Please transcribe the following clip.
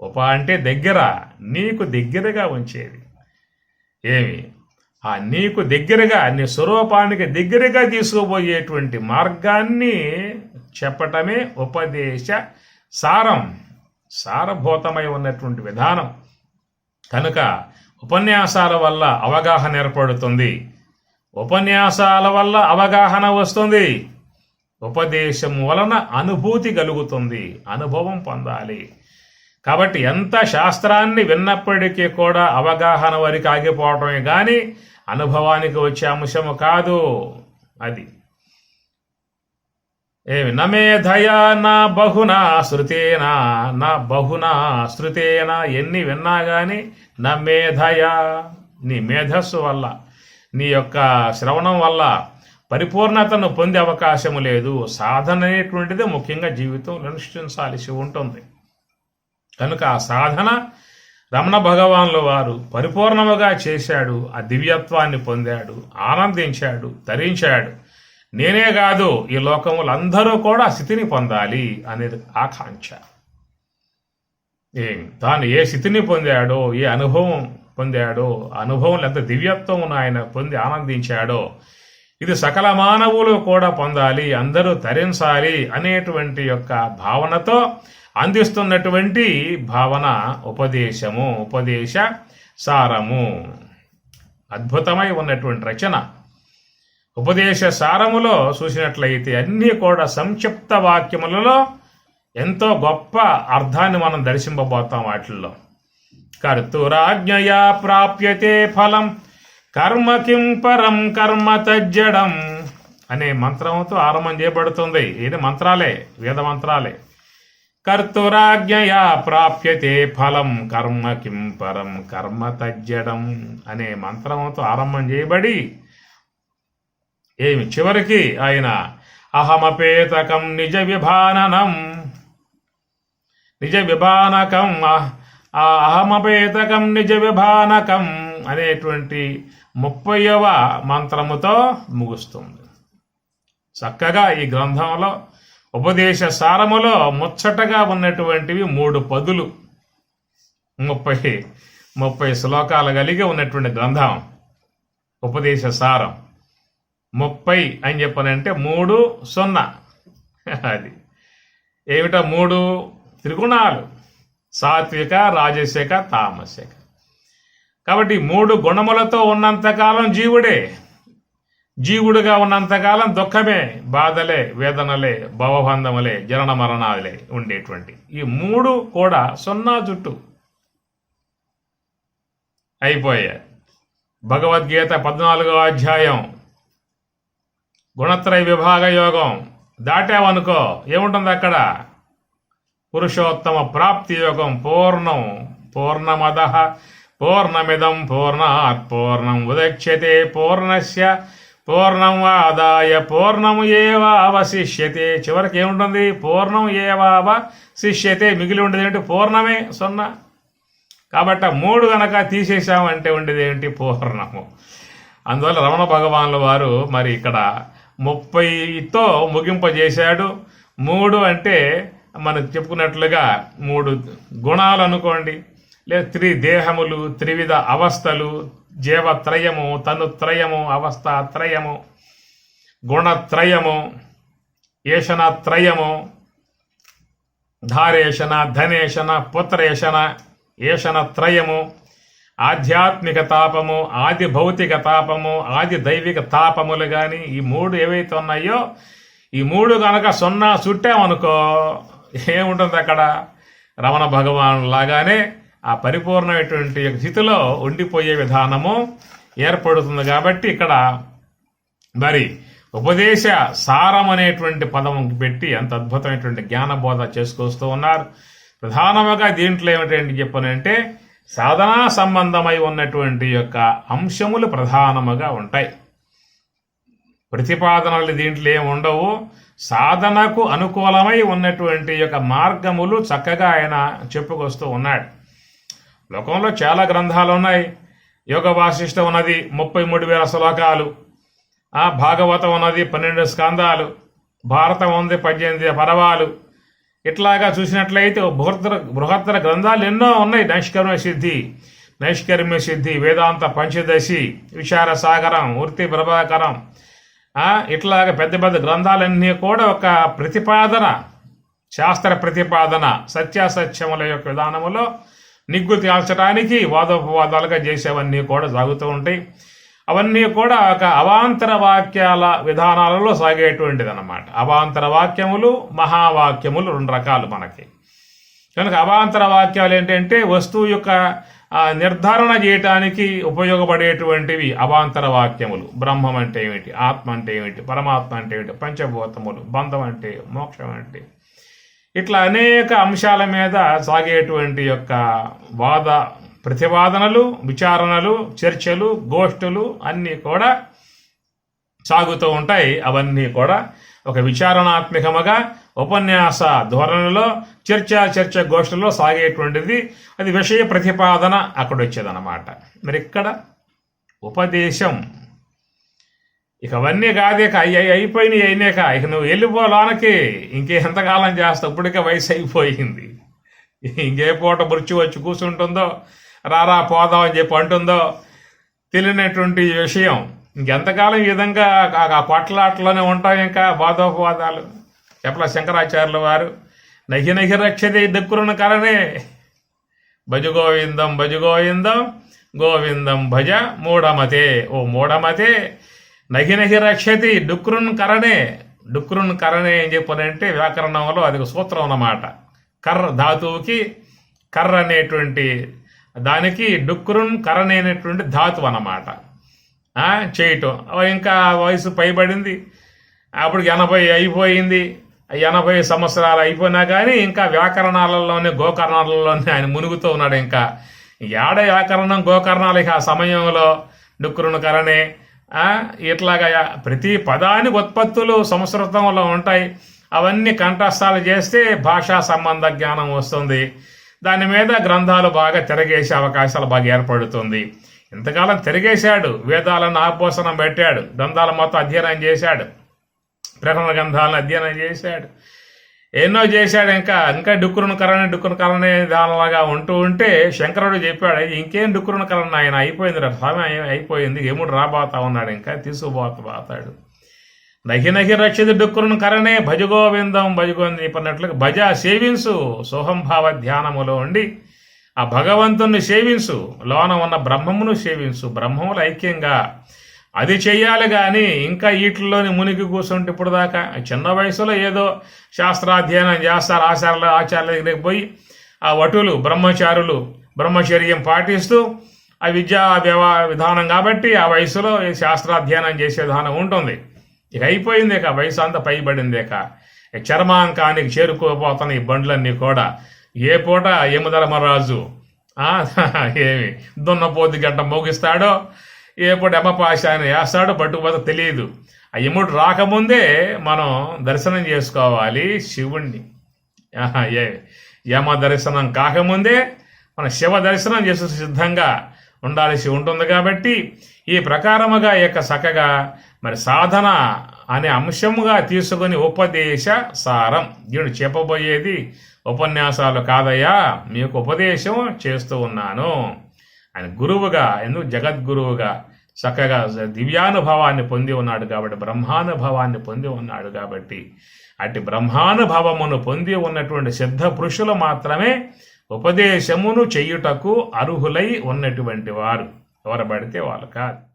ఉప అంటే దగ్గర నీకు దగ్గరగా ఉంచేది. ఏమి? ఆ నీకు దగ్గరగా నీ స్వరూపానికి దగ్గరగా తీసుకుపోయేటువంటి మార్గాన్ని చెప్పటమే ఉపదేశ సారం సారభూతమై ఉన్నటువంటి విధానం. కనుక ఉపన్యాసాల వల్ల అవగాహన ఏర్పడుతుంది. ఉపన్యాసాల వల్ల అవగాహన వస్తుంది. ఉపదేశం వలన అనుభూతి కలుగుతుంది. అనుభవం పొందాలి. కాబట్టి ఎంత శాస్త్రాన్ని విన్నప్పటికీ కూడా అవగాహన వరకు ఆగిపోవటమే కానీ అనుభవానికి వచ్చే అంశము కాదు అది. ఏమి? నమేధయా నా బహునా శృతేనా నా బహునా శృతేనా ఎన్ని విన్నా కానీ నా మేధయా నీ మేధస్సు వల్ల నీ యొక్క శ్రవణం వల్ల పరిపూర్ణతను పొందే అవకాశము లేదు. సాధన అనేటువంటిది ముఖ్యంగా జీవితంలో అనుష్ఠించాల్సి ఉంటుంది. కనుక ఆ సాధన రమణ భగవాన్ల వారు పరిపూర్ణముగా చేశాడు ఆ దివ్యత్వాన్ని పొందాడు ఆనందించాడు ధరించాడు నేనే కాదు ఈ లోకములు అందరూ కూడా స్థితిని పొందాలి అనేది ఆకాంక్ష. ఏం? తాను ఏ స్థితిని పొందాడో ఏ అనుభవం పొందాడో ఆ అనుభవం ఎంత దివ్యత్వం ఆయన పొంది ఆనందించాడో ఇది సకల మానవులు కూడా పొందాలి అందరూ తరించాలి అనేటువంటి యొక్క భావనతో అందిస్తున్నటువంటి భావన ఉపదేశము ఉపదేశ సారము. అద్భుతమై ఉన్నటువంటి రచన. ఉపదేశ సారములో చూసినట్లయితే అన్నీ కూడా సంక్షిప్త వాక్యములలో ఎంతో గొప్ప అర్థాన్ని మనం దర్శింపబోతాం వాటిల్లో. కర్తురాజ్ఞయా ప్రాప్యతే ఫలం కర్మ కిం పరం కర్మ తజ్జడం అనే మంత్రంతో ఆరంభం చేయబడుతుంది. ఇది మంత్రాలే వేద మంత్రాలే. కర్తురాజ్ఞయా ప్రాప్యతే ఫలం కర్మ కిం పరం కర్మ తజ్జడం అనే మంత్రంతో ఆరంభం చేయబడి ఏమి? చివరికి ఆయన అహమపేతకం నిజ విభాననం నిజ విభానకం అహమపేతకం నిజ విభానకం అనేటువంటి ముప్పైవ మంత్రముతో ముగుస్తుంది. చక్కగా ఈ గ్రంథంలో ఉపదేశ సారములో ముచ్చటగా ఉన్నటువంటివి మూడు పదులు. ముప్పై ముప్పై శ్లోకాలు కలిగి ఉన్నటువంటి గ్రంథం ఉపదేశ సారం. ముప్పై అని చెప్పనంటే మూడు సున్నా. అది. ఏమిటో మూడు? త్రిగుణాలు. సాత్విక రాజసిక తామసిక కాబట్టి మూడు గుణములతో ఉన్నంతకాలం జీవుడే. జీవుడుగా ఉన్నంతకాలం దుఃఖమే బాధలే వేదనలే భవబంధములే జనన మరణాలే ఉండేటువంటి. ఈ మూడు కూడా సున్నా చుట్టూ అయిపోయాయి. భగవద్గీత పద్నాలుగో అధ్యాయం. గుణత్రయ విభాగ యోగం. దాటావనుకో ఏముంటుంది అక్కడ? పురుషోత్తమ ప్రాప్తి యోగం పూర్ణం పూర్ణమద. పూర్ణమిదం పూర్ణాత్ పూర్ణం ఉదక్ష్యతే పూర్ణస్య పూర్ణం ఆదాయ పూర్ణము ఏవ చివరికి ఏముంటుంది? పూర్ణం ఏవ మిగిలి ఉండేది ఏంటి? పూర్ణమే సున్నా. కాబట్టి మూడు గనక తీసేసామంటే ఉండేది ఏంటి? పూర్ణము. అందువల్ల రమణ భగవాన్ల వారు మరి ఇక్కడ ముప్పైతో ముగింపజేశాడు. మూడు అంటే మనం చెప్పుకున్నట్లుగా మూడు గుణాలు అనుకోండి. లేదా త్రి దేహములు త్రివిధ అవస్థలు జీవత్రయము తనుత్రయము అవస్థ త్రయము గుణత్రయము ఏషణత్రయము ధారేషణ ధనేషణ పుత్రేషణ ఏషణ త్రయము ఆధ్యాత్మిక తాపము ఆది భౌతిక తాపము ఆది దైవిక తాపములు కానీ ఈ మూడు ఏవైతే ఉన్నాయో ఈ మూడు కనుక సున్నా చుట్టామనుకో ఏముంటుంది అక్కడ? రమణ భగవాన్ లాగానే ఆ పరిపూర్ణమైనటువంటి స్థితిలో ఉండిపోయే విధానము ఏర్పడుతుంది కాబట్టి ఇక్కడ మరి ఉపదేశ సారం అనేటువంటి పదం పెట్టి అంత అద్భుతమైనటువంటి జ్ఞానబోధ చేసుకొస్తూ ఉన్నారు. ప్రధానముగా దీంట్లో ఏమిటంటే చెప్పనంటే సాధనా సంబంధమై ఉన్నటువంటి యొక్క అంశములు ప్రధానముగా ఉంటాయి. ప్రతిపాదనలు దీంట్లో ఏమి ఉండవు. సాధనకు అనుకూలమై ఉన్నటువంటి యొక్క మార్గములు చక్కగా ఆయన చెప్పుకొస్తూ ఉన్నాడు. లోకంలో చాలా గ్రంథాలు ఉన్నాయి. యోగ వాసిష్ట ఉన్నది ముప్పై మూడు వేల శ్లోకాలు. ఆ భాగవతం ఉన్నది పన్నెండు స్కందాలు భారతం ఉంది పద్దెనిమిది పర్వాలు ఇట్లాగా చూసినట్లయితే బృహత్తర బృహత్తర గ్రంథాలు ఎన్నో ఉన్నాయి. నైష్కర్మ సిద్ధి నైష్కర్మ సిద్ధి వేదాంత పంచదశి విచార సాగరం వృత్తి ప్రభాకరం. ఇట్లాగ ఇట్లాగా పెద్ద పెద్ద గ్రంథాలన్నీ కూడా ఒక ప్రతిపాదన శాస్త్ర ప్రతిపాదన సత్యాసత్యముల యొక్క విధానములో నిగ్గు తేల్చడానికి వాదోపవాదాలుగా చేసేవన్నీ కూడా సాగుతూ ఉంటాయి. అవన్నీ కూడా ఒక అవాంతర వాక్యాల విధానాలలో సాగేటువంటిది అనమాట అవాంతర వాక్యములు మహావాక్యములు రెండు రకాలు మనకి. కనుక అవాంతర వాక్యాలు ఏంటంటే వస్తువు యొక్క నిర్ధారణ చేయటానికి ఉపయోగపడేటువంటివి అవాంతర వాక్యములు. బ్రహ్మం అంటే ఏమిటి? ఆత్మ అంటే ఏమిటి? పరమాత్మ అంటే ఏమిటి? పంచభూతములు. బంధం అంటే మోక్షం అంటే ఇట్లా అనేక అంశాల మీద సాగేటువంటి యొక్క వాద ప్రతివాదనలు విచారణలు చర్చలు గోష్ఠులు అన్నీ కూడా సాగుతూ ఉంటాయి. అవన్నీ కూడా ఒక విచారణాత్మకముగా ఉపన్యాస ధోరణిలో చర్చ చర్చ గోష్ఠుల్లో సాగేటువంటిది. అది విషయ ప్రతిపాదన అక్కడ వచ్చేదన్నమాట మరి ఇక్కడ ఉపదేశం ఇక అవన్నీ కాదు అయ్యి అయిపోయినాయి అయినాక ఇక నువ్వు వెళ్ళిపో లోనకి. ఇంకెంతకాలం చేస్తావు ఇప్పటికే వయసు అయిపోయింది. ఇంకే పూట మృత్యు వచ్చి కూర్చుంటుందో రారా పోదాం అని చెప్పి అంటుందో? తెలియనటువంటి విషయం. ఇంకెంతకాలం ఈ విధంగా ఆ- ఆ కొట్లాటలోనే ఉంటాం ఇంకా? వాదోపవాదాలు. చెప్పల శంకరాచార్యుల వారు నహి నహి రక్షదే దక్కురున కరనే భజ గోవిందం భజ గోవిందం గోవిందం భజ మూఢమతే. ఓ మూఢమతే. నగినహి రక్షతి డుక్రున్ కరణే. డుక్రున్ కరణే ఏం చెప్పారంటే వ్యాకరణంలో అది ఒక సూత్రం అన్నమాట. కర్ర ధాతువుకి కర్ర అనేటువంటి దానికి డుక్రున్ కరణే అనేటువంటి ధాతువు అన్నమాట. చేయటం. ఇంకా వయసు పైబడింది. అప్పుడు ఎనభై అయిపోయింది. ఎనభై సంవత్సరాలు అయిపోయినా కానీ ఇంకా వ్యాకరణాలలోనే గోకర్ణాలలోనే ఆయన మునుగుతూ ఉన్నాడు ఇంకా. ఏడ వ్యాకరణం గోకర్ణాలు ఇక ఆ సమయంలో? డుక్కురును కరణే. ఇట్లాగా ప్రతి పదానికి ఉత్పత్తులు సంస్కృతంలో ఉంటాయి. అవన్నీ కంఠస్థాలు చేస్తే భాషా సంబంధ జ్ఞానం వస్తుంది. దాని మీద గ్రంథాలు బాగా తిరగేసే అవకాశాలు బాగా ఏర్పడుతుంది. ఇంతకాలం తిరిగేశాడు వేదాలను ఆపోసనం పెట్టాడు గ్రంథాల మొత్తం అధ్యయనం చేశాడు ప్రకటన గ్రంథాలను అధ్యయనం చేశాడు. ఎన్నో చేశాడు ఇంకా. ఇంకా డుక్కురును కరణి డుక్కును కరణి దానిలాగా ఉంటూ ఉంటే శంకరుడు చెప్పాడు ఇంకేం డుక్కురును కరణ ఆయన అయిపోయింది రా స్వామి అయిపోయింది. ఏముడు రాబోతా ఉన్నాడు ఇంకా? తీసుకుపోతాడు నహి నహి రక్షిత డుక్కురును కరణే భజగోవిందం గోవిందం భజ భజ సేవించు సోహంభావ ధ్యానములో ఉండి ఆ భగవంతుణ్ణి సేవించు లోన ఉన్న బ్రహ్మమును సేవించు బ్రహ్మములు ఐక్యంగా అది చెయ్యాలి కానీ ఇంకా వీటిల్లోని మునిగి కూర్చుంటే ఇప్పుడు దాకా చిన్న వయసులో ఏదో శాస్త్రాధ్యయనం చేస్తారు ఆచార్యుల ఆచార్యుల దగ్గరికి పోయి ఆ వటులు బ్రహ్మచారులు బ్రహ్మచర్యం పాటిస్తూ ఆ విద్యా వ్యవ విధానం కాబట్టి ఆ వయసులో శాస్త్రాధ్యయనం చేసే విధానం ఉంటుంది. ఇక అయిపోయింది ఇక వయసు అంతా పైబడింది ఇక. చర్మాంకానికి చేరుకోపోతున్న ఈ బండ్లన్నీ కూడా ఏ పూట యమధర్మరాజు ఏమి దున్నపోతి గంట మోగిస్తాడో ఎప్పుడు పూట ఆయన వేస్తాడో పట్టుకుపోతే తెలియదు ఆ యముడు రాకముందే మనం దర్శనం చేసుకోవాలి శివుణ్ణి. ఆహా, ఏ యమ దర్శనం కాకముందే మన శివ దర్శనం చేసే సిద్ధంగా ఉండాల్సి ఉంటుంది కాబట్టి ఈ ప్రకారముగా ఈ యొక్క చక్కగా మరి సాధన అనే అంశముగా తీసుకొని ఉపదేశ సారం. దీన్ని చెప్పబోయేది ఉపన్యాసాలు కాదయ్యా మీకు ఉపదేశం చేస్తూ ఉన్నాను. ఆయన గురువుగా ఎందుకు జగద్గురువుగా చక్కగా దివ్యానుభవాన్ని పొంది ఉన్నాడు కాబట్టి బ్రహ్మానుభవాన్ని పొంది ఉన్నాడు కాబట్టి అటు బ్రహ్మానుభవమును పొంది ఉన్నటువంటి సిద్ధ పురుషులు మాత్రమే ఉపదేశమును చెయ్యుటకు అర్హులై ఉన్నటువంటి వారు. ఎవరు పడితే వాళ్ళు కాదు.